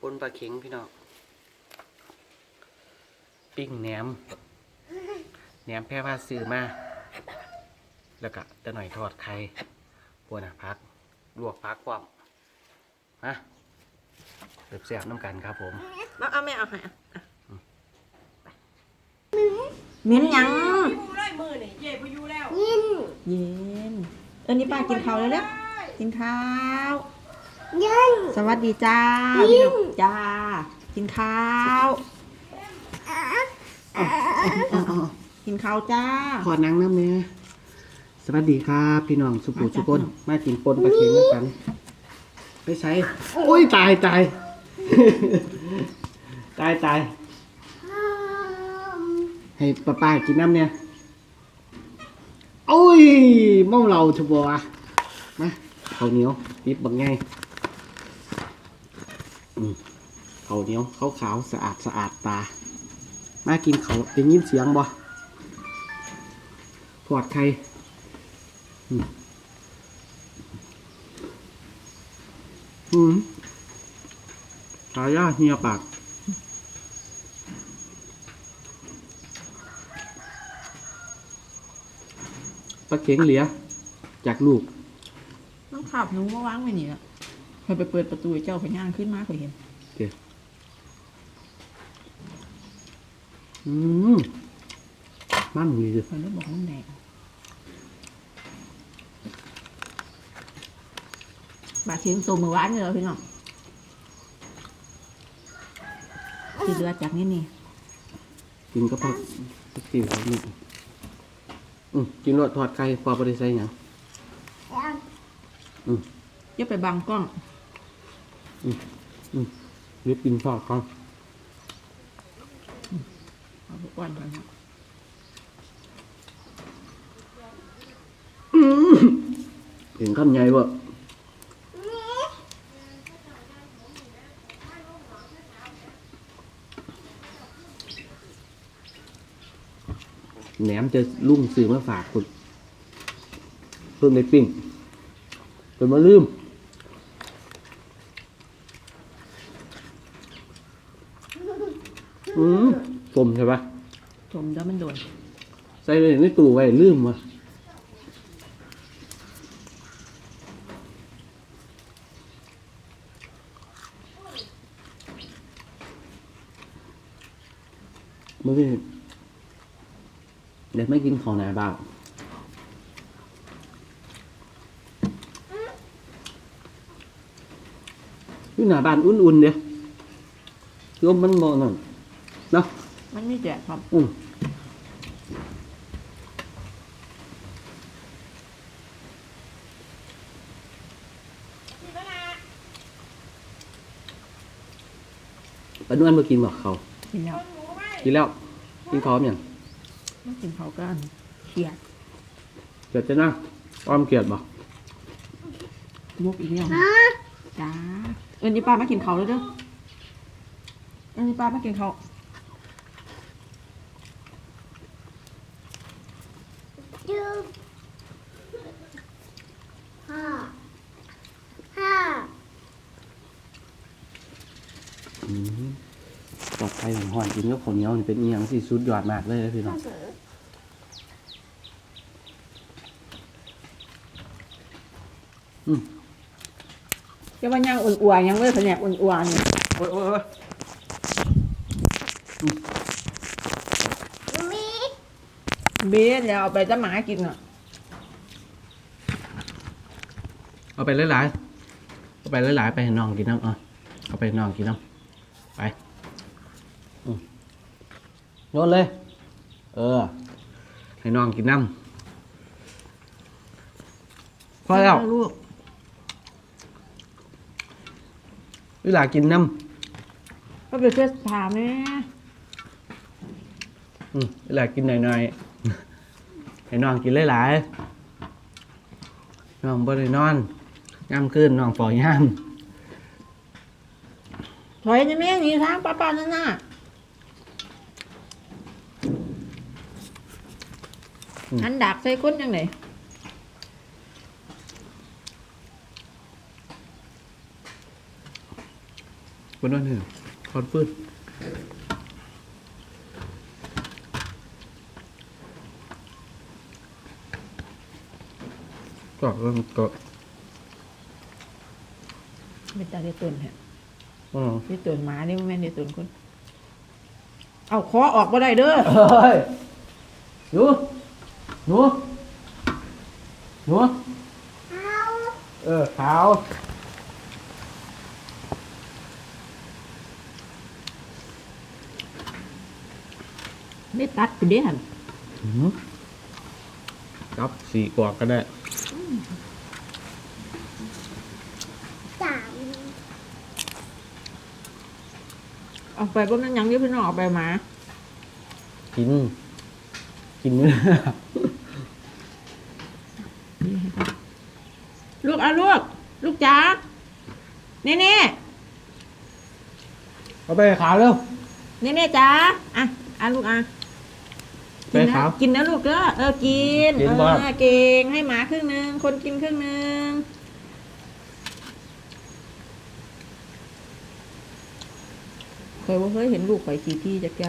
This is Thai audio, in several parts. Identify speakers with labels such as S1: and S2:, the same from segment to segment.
S1: ปนปลาเข็งพี่น้องปิ้งแหนมแหนมแพร่ผ้าซื้อมา แล้วก็จะหน่อยทอดไข่พวกน่ะพัก ลวกพักความฮะเสียบๆน้ำกันครับผม
S2: มาเอาแม่เอาให้อะอะมิ้นยัง
S3: ยูเลยมือนี่เย่พยูแล้ว
S2: เย็น เอินนี่ป้ากินข้าวแล้วเร็วกินข้าว สวัสดีจ้าพี่น้องจ้ากินข้าวกินข้าวจ้า
S1: ขอนั่งน้ำเนี่ยสวัสดีครับ พี่น้องสุปูสุกนมากินปนปลาเค็งด้วยกัน ไปใช้โอ้ยตายตาย ตายตาย ให้ป้าป้ากินน้ำเนี่ยโอ้ยเมาเราชัวร์วะมาข้าวเหนียวปิบบังไง อืมข้าเหนียวขาวขาวสะอาดสะอาดตา มากินเขาวได้ยินเสียงบ่ทอดไข่อืมอืมตายาเฮียปากปลาเข็งเหลียจากลูก
S2: ต้องขับหนูมาวางไว้นี่ละ เคยไปเปิดประตูให้เจ้าพญางขึ้นมาเคยเห็น
S1: อืมมันดีเลย
S2: เคยแล้วบอกมันแดงบาดเชียงตัวมือหวานเลยเหรอพี่น้องที่เหลือจากนี่นี่
S1: กินก็พอสักทีครับนี่อืมกินรสทอดไข่พอบริใส่หยัง
S2: อย่าไปบังกล้อง
S1: หรือกินทอดก่อน
S2: เอาไปอ้วนก่อนนะ
S1: ถึงคำใหญ่บ่แหนมจะลุ่งซื้อมาฝากคุณเพิ่งในปิ้งเป็นมาลืม อื มผมใช่ปะ
S2: ชมแล้วมันโดน
S1: ใส่ไว้ในตู้ไว้ลืมวะมื่อนี้เด็กไม่กินของไหนบ้างอยู่หน้าบ้านอุ่นๆเดียวลมมันบ่นั่นเนาะ
S2: มันไม่แจกครับ
S1: อืมปานวนมากินบอกเขา
S2: กินแล้ว
S1: กินแล้วกินพร้อมอย่าง
S2: ต้องกินเขากันเขียด
S1: เกิดจะนั่งอ้อมเกลียดบอก
S2: มุกอีกแล้วจ้าเอินนี่ป้ามากินเขาแล้วเด้อเอินนี่ป้ามากินเขา
S4: ห้าห้า
S1: ปลอดภัยของหอนกินกับข้าวเหนียวนี่เป็นอีหยังที่สุดยอดมากเลยนะพี่น้องอืม
S2: จะว่ายังอุ่นอัวยังเลยแผนกอุ่นอัวนี่
S1: โอ้ยโอ้ยโอ้ย
S4: มี
S2: เบสแล้วเอาไปจะหมากินอะ
S1: เอาไปหลายๆเอาไปหลายๆไปให้น้องกินน้ำอะเอาไปให้น้องกินน้ำไปอืมโยนเลย เออ ให้น้องกินน้ำพอแล้ว
S2: ลูก
S1: เวลากินน้
S2: ก็ไปเพื่อถามแม่ำ
S1: อืมเวลากินหน่อยๆ ให้น้องกินหลายๆน้องบ่ได้นอนย่ำขึ้นน้องปล่อยย่
S2: ถอยนะแม่หนี่ทางป้าป้านั่นน่ะอันดักใส่ก้นยังไง
S1: บนนั้นเห็นคอนฟืน ก็เริ่มก็
S2: เป็นตาได้ตุนฮะ
S1: อืม
S2: ได้ตุนหมานี่แม่นได้ตุนคน เอาคอออกมาได้เด้อ
S1: เฮ้ยหนูหนูหนู
S4: เอา
S1: เออขาว
S2: ได้ตัดไปเด้หัน
S1: หืมครับสี่กวากก็ได้
S4: สาม
S2: เอาไปบ่แม่นหยังเดี๋ยวพี่น้องเอาไปหมา
S1: กิน กินเนื้อ
S2: ลูกเอาลูก ลูกจ๋านี่นี่
S1: เอาไปขาวเร็ว
S2: นี่นี่จ๋าอะอะลูกอะ
S1: ไปขาว
S2: กินนะลูกเด้อเออกิน
S1: กิน
S2: เอ
S1: บ่
S2: อเก่งให้หมาครึ่งหนึงคนกินครึ่งหนึงเคยว่าเคยเห็นลูกข่อยสีที่จักแก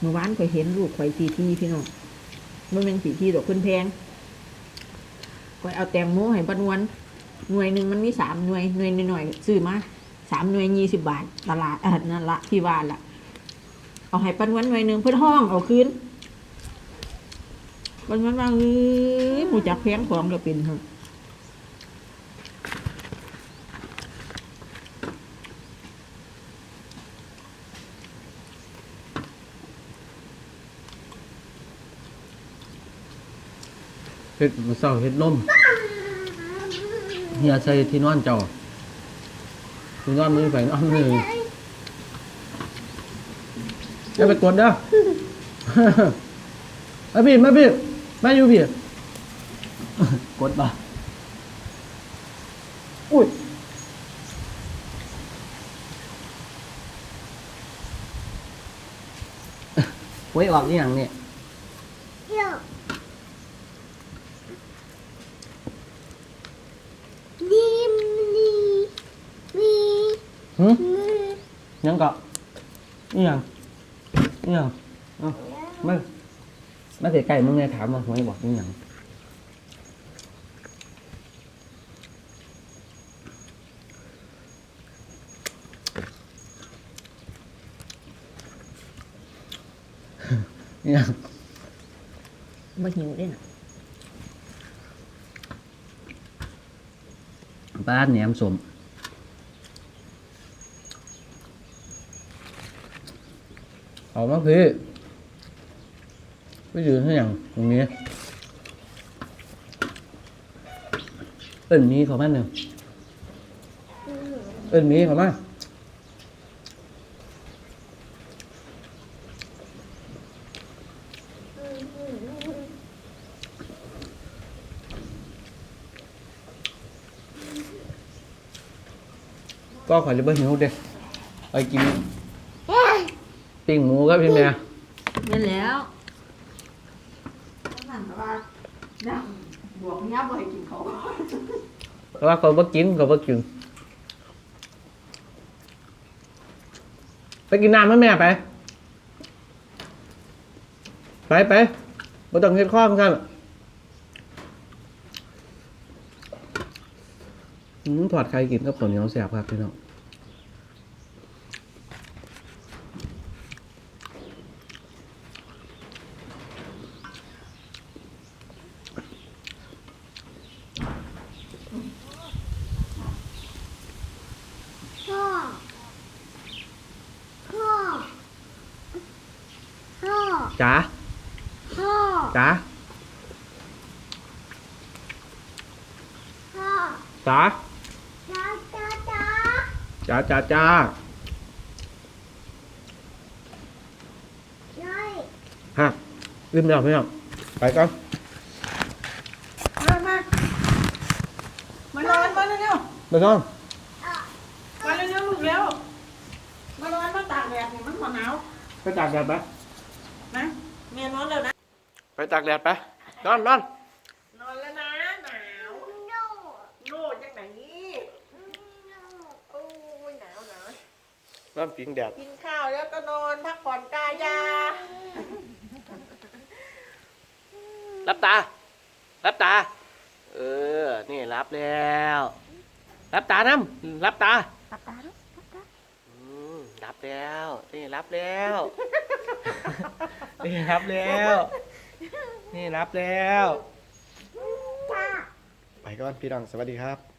S2: เมื่อวานข่อยเห็นลูกข่อยสีที่พี่น้องมันเป็นสีที่ดอกขึ้นแพงข่อยเอาแตงโมให้บรรวนหน่วยหนึ่งมันมีสามหน่วยหน่วยหน่อยๆซื้อมาสามหน่วยยี่สิบบาทตลาดเออนั่นละที่วานละ เอาให้ปันวันหน่วยหนึ่งเพื่อห้องเอาคืน มันมันว่าเอ้ยหมูจักแพงของก็เป็นเหอะ
S1: เฮ็ดมาเศร้าเฮ็ดนมเฮียใส่ที่นอนเจ้าที่นอนมือไปนอนมืออย่าไปกดเด้อ มาพี่มาพี่ มาอยู่พี่กดป่ะอุ้ยไว้ออกนี่ยังเนี่ย
S4: เที่ยวดีมีมี
S1: หืม
S4: มือ
S1: ยังเกาะนี่ยังนี่ยังเอามา มาใกล้ๆมึงเนี่ยถามมาหวยบอกนี่ยังนี่ยัง
S2: มาหิวได้น่ะ
S1: บ้านแหนมสมเอามาพี่ ไปยืนให้อย่างตรงนี้เอิ้นมีเขามาหนึ่งเอิ้นมีเขามาก็ขอจะเบิ้ลหิวเด็กไปกินปิ้งหมูครับพี่แม่
S2: นั่นแล้วนั่นก็ว่านั่ง บวกเนี้ยบ่ให้กินเขา
S1: เพราะว่าเขาบ่กินเขาบ่กิน ไปกินน้ำมั้แม่ไป ไปไปบ่ต้องเฮ็ดข้อมกันอืมถอดไข่กินกับข้าวเหนียวแซ่บครับพี่น้อง
S4: พ่อพ่อพ่อ
S1: จ๋า
S4: พ่อ
S1: จ๋า
S4: พ่อ
S1: จ๋า
S4: จ้าจ้าจ้า
S1: จ๋าจ๋าจ๋า
S4: ย่อย
S1: ฮะลืมแล้วพี่น้องไปก่อน
S2: มามามานอนมาเร็ว
S1: ไปก่อน
S2: ๆมาเร็วๆลูกเร็วมานอนมาตากแดดนี่มันหนาว
S1: ไปตากแดดไป
S2: นะแม่นอนแล้วนะ
S1: ไปตากแดดไปนอนนอน
S2: นอนแล้วนะหนาว
S4: โน่
S2: โน่จังไหนนี่
S4: โน่
S2: โอ้ยหนาวหนาว
S1: นอนปิงแดด
S2: กินข้าวแล้วก็นอนพักผ่อนกายา
S1: รับตา รับตา เออ นี่รับแล้ว รับตาน้ำรับตา
S4: ป๊าป๊าลูกป๊าป๊า
S1: อืม รับแล้วนี่รับแล้วนี่รับแล้ว นี่รับแล้ว
S4: จ้า
S1: ไปก่อนพี่น้องสวัสดีครับ